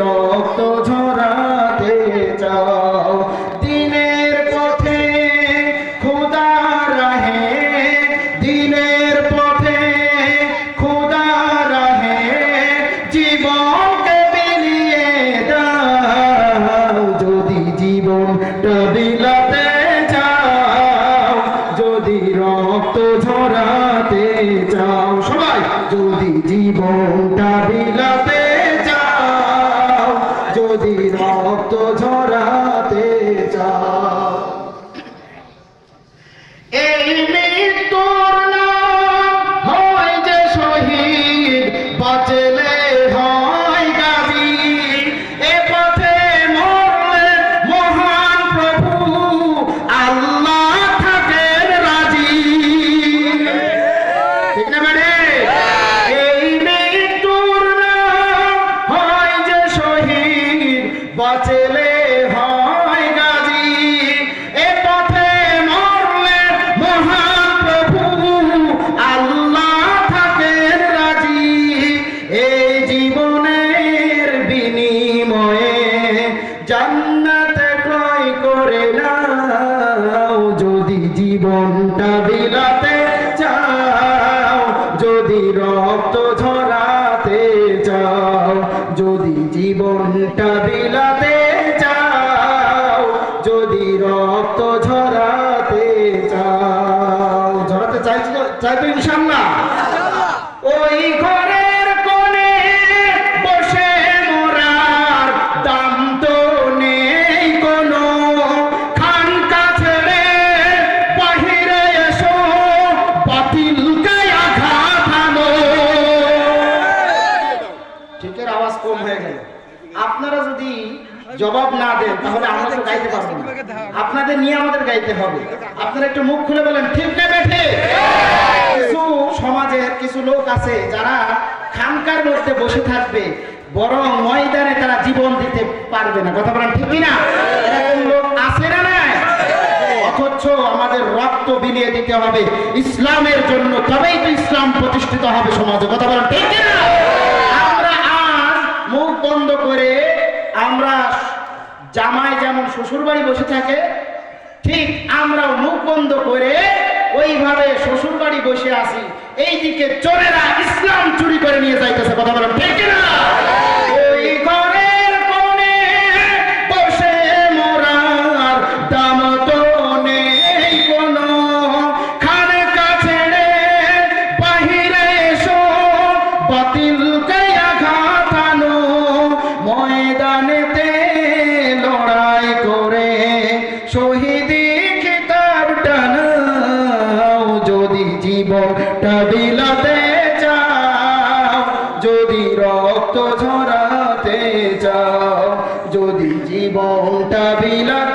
রক্ত ঝরাতে চাও। দিনের পথে খোদা রাহে, দিনের পথে খোদা রাহে, জীবনকে বিলিয়ে দাও। যদি জীবনটা বিলাতে চাও, যদি রক্ত ঝরাতে চাও, সবাই, যদি জীবনটা বিলাতে রক্ত ঝরাতে চাও জীবনটা বিলাতে চাও যদি রক্ত ঝরাতে চাও যদি জীবনটা বিলাতে চাও যদি রক্ত ঝরাতে চাও। ঝরাতে চাইছো চাইতো ইনশাল্লাহ। ওই ঘরের কম হয়ে গেল। আপনারা যদি জবাব না দেন, তাহলে আমরা তো গাইতে পারব না। আপনাদের নিয়ে আমাদের গাইতে হবে। আপনারা একটু মুখ খুলে বলেন, ঠিক না বেঠে? কিছু সমাজের কিছু লোক আছে যারা খানকার মধ্যে বসে থাকবে, বরং ময়দানে তারা জীবন দিতে পারবে না। কথা বলেন, ঠিক না এরকম লোক আছে না নাই? অথচ আমাদের রক্ত বিলিয়ে দিতে হবে। ইসলামের জন্য তবেই তো ইসলাম প্রতিষ্ঠিত হবে সমাজে। কথা বলেন, ঠিক না বন্ধ করে আমরা জামাই যেমন শ্বশুর বাড়ি বসে থাকে, ঠিক আমরা মুখ বন্ধ করে ওইভাবে শ্বশুর বাড়ি বসে আছি। এইদিকে চোরেরা ইসলাম চুরি করে নিয়ে যাইতেছে, কথা বলেন ঠিক না ওই জীবনটা বিলাতে চাও যদি রক্ত ঝরাতে চাও যদি জীবনটা বিলাতে